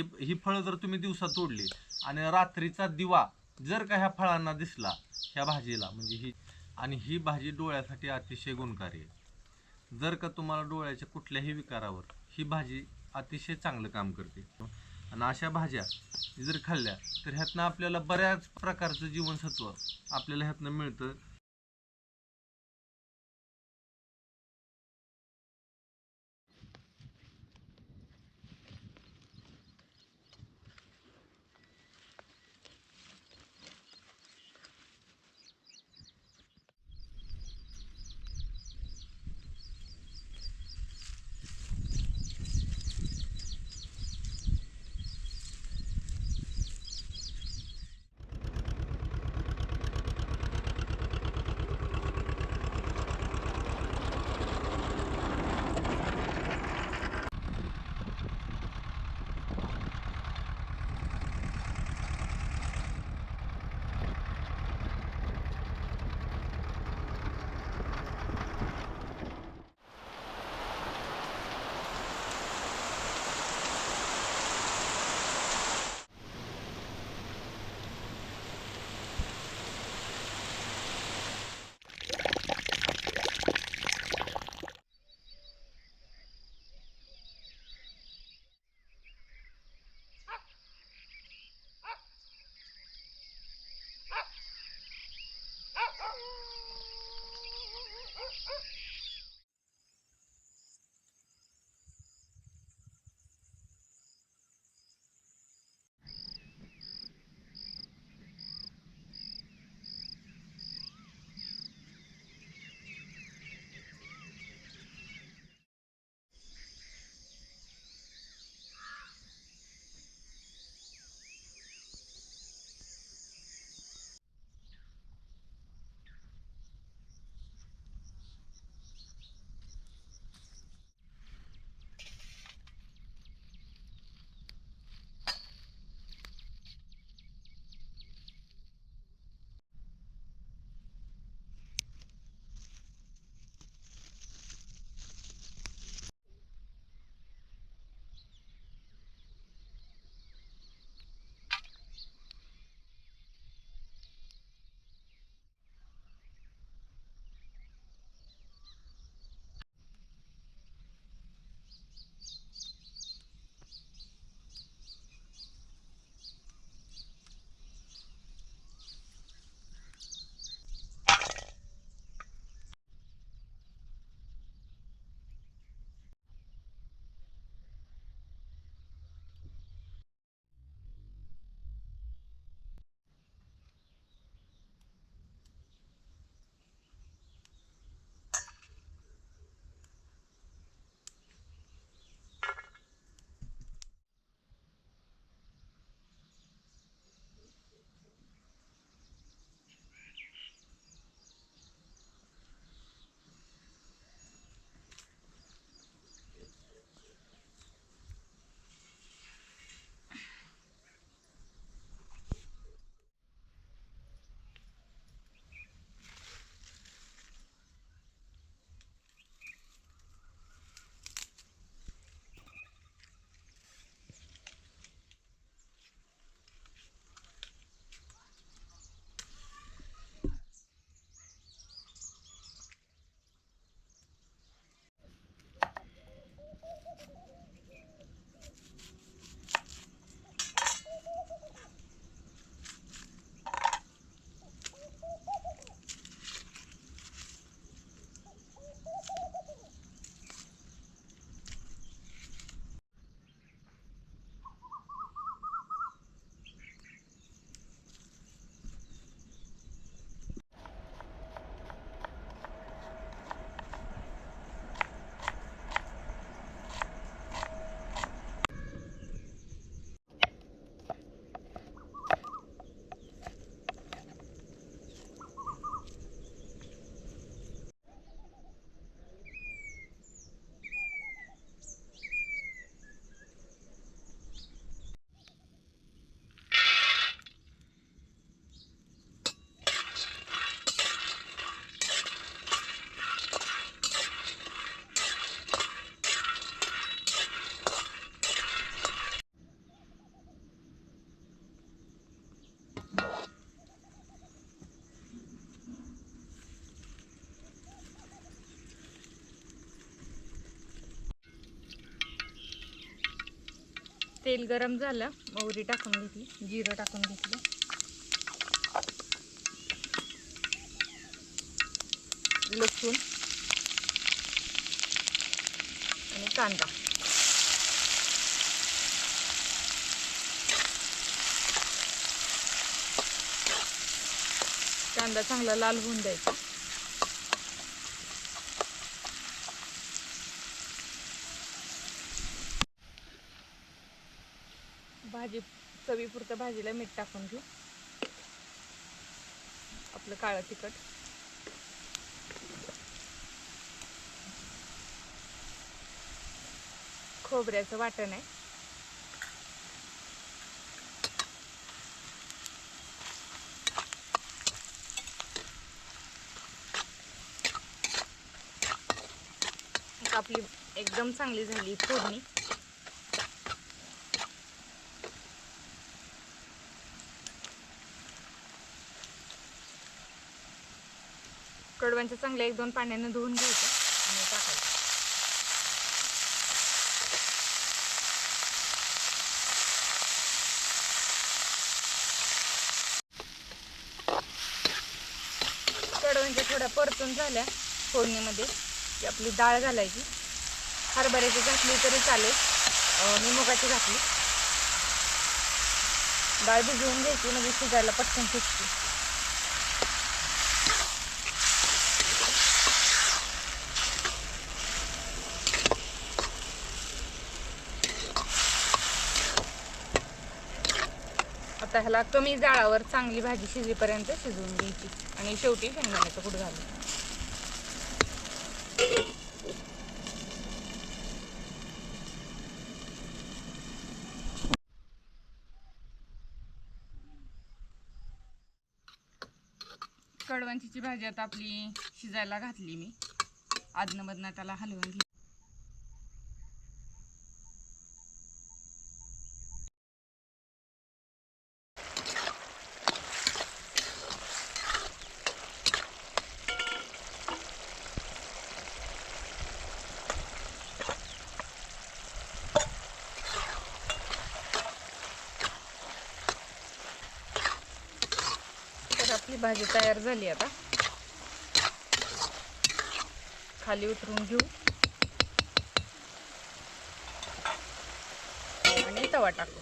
ही ही फळं जर तुम्ही दिवसा तोडली आणि रात्रीचा दिवा जर का ह्या फळांना दिसला ह्या भाजीला म्हणजे ही आणि ही भाजी डोळ्यासाठी अतिशय गुणकारी आहे. जर का तुम्हाला डोळ्याच्या कुठल्याही विकारावर ही भाजी अतिशय चांगलं काम करते. आणि अशा भाज्या जर खाल्ल्या तर ह्यातनं आपल्याला बऱ्याच प्रकारचं जीवनसत्व आपल्याला ह्यातनं मिळतं. तेल गरम झालं मोहरी टाकून घेतली जिरं टाकून घेतलं. लसूण आणि कांदा. कांदा चांगला लाल होऊन द्यायचा. भाजी चवीपुरतं भाजीला मीठ टाकून घेऊ. आपलं काळं तिखट. खोबऱ्याचं वाटण आहे. एक आपली एकदम चांगली झाली फोडणी. कडव्यांच्या चांगल्या एक दोन पाण्यानं धुवून घ्यायचं आणि टाकायचं. कडव्यांच्या थोड्या परतून झाल्या फोडणीमध्ये. की आपली डाळ घालायची. हरभऱ्याची घातली तरी चालेल. मी मुगाची घातली. डाळ भिजवून घ्यायची म्हणजे शिजायला पटकन शिजते आता ह्याला कमी जाळावर चांगली भाजी शिजेपर्यंत शिजवून घ्यायची. आणि शेवटी शेंगदाण्याचं कूट घालू कडवंचीची भाजी आता आपली शिजायला घातली मी. आदनमधनं त्याला हलवून घे तर आपली भाजी तयार झाली आता. खाली उतरून घेऊ. आणि तवा टाकू.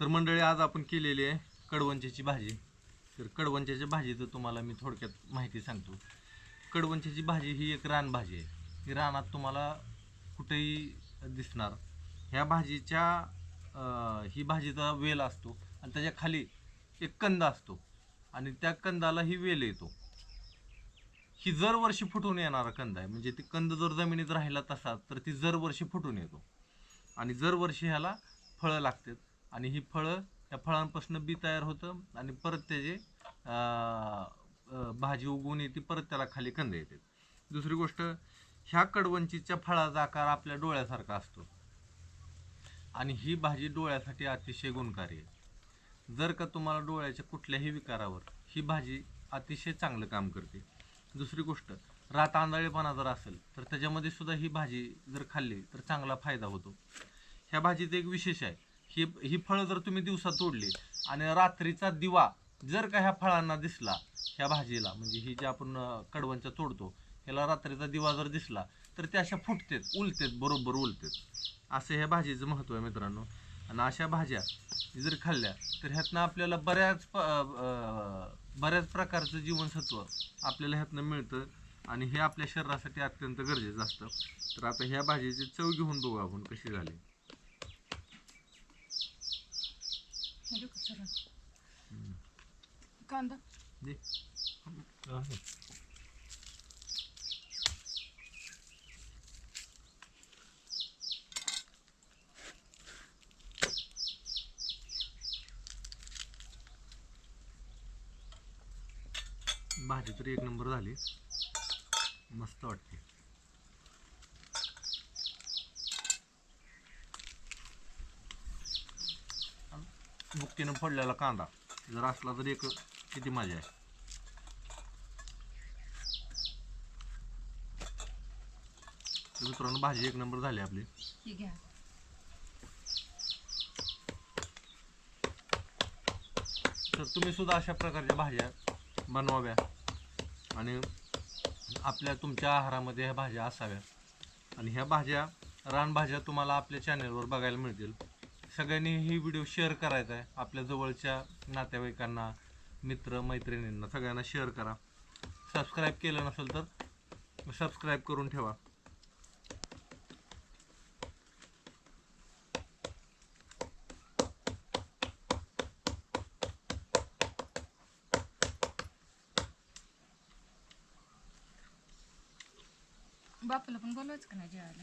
तर मंडळी आज आपण केलेली आहे कडवंच्याची भाजी. तर कडवंच्याच्या भाजीचं तुम्हाला मी थोडक्यात माहिती सांगतो. कडवंच्याची भाजी ही एक रानभाजी आहे. ही रानात तुम्हाला कुठेही दिसणार. ह्या भाजीच्या ही भाजीचा वेल असतो आणि त्याच्याखाली एक कंद असतो आणि त्या कंदाला ही वेल येतो. ही जर वर्षी फुटून येणारा कंद आहे म्हणजे ती कंद जर जमिनीत राहिला तसा तर ती जर वर्षी फुटून येतो. आणि जर वर्षी ह्याला फळं लागतात आणि ही फळं या फळांपासून बी तयार होतं आणि परत त्याचे भाजी उगवून येते परत त्याला खाली कंद येते. दुसरी गोष्ट ह्या कडवंचीच्या फळाचा आकार आपल्या डोळ्यासारखा असतो. आणि ही भाजी डोळ्यासाठी अतिशय गुणकारी आहे. जर का तुम्हाला डोळ्याच्या कुठल्याही विकारावर ही भाजी अतिशय चांगलं काम करते. दुसरी गोष्ट रात आंधळेपणा जर असेल तर त्याच्यामध्ये सुद्धा ही भाजी जर खाल्ली तर चांगला फायदा होतो. ह्या भाजीचं एक विशेष आहे ही ही फळं जर तुम्ही दिवसा तोडली आणि रात्रीचा दिवा जर का ह्या फळांना दिसला ह्या भाजीला म्हणजे ही जी आपण कडवंच्या तोडतो ह्याला रात्रीचा दिवा जर दिसला तर ते अशा फुटतेत उलतेत बरोबर उलतेत. असं ह्या भाजीचं महत्त्व आहे मित्रांनो. आणि अशा भाज्या जर खाल्ल्या तर ह्यातनं आपल्याला बऱ्याच प- बऱ्याच प्रकारचं जीवनसत्व आपल्याला ह्यातनं मिळतं आणि हे आपल्या शरीरासाठी अत्यंत गरजेचं असतं. तर आता ह्या भाजीची चव घेऊन बघू आपण कशी झाली. कांदा दे. भाजी तर एक नंबर झाली. मस्त वाटते. बुक्कीनं फोडलेला कांदा. जर असला तर एक किती मजा आहे. तर मित्रांनो भाजी एक नंबर झाली आपली. तर तुम्ही सुद्धा अशा प्रकारच्या भाज्या बनवाव्या. आणि आपल्या तुमच्या आहारामध्ये ह्या भाज्या असाव्या. आणि ह्या भाज्या रानभाज्या तुम्हाला आपल्या चॅनलवर बघायला मिळतील. सगळ्यांनी ही व्हिडिओ शेअर करायचा आहे. आपल्या जवळच्या नातेवाईकांना मित्र मैत्रिणींना सगळ्यांना शेअर करा. सबस्क्राईब केलं नसेल तर सबस्क्राईब करून ठेवा. बापाला पण बोलवायचं का नाही जेवायला?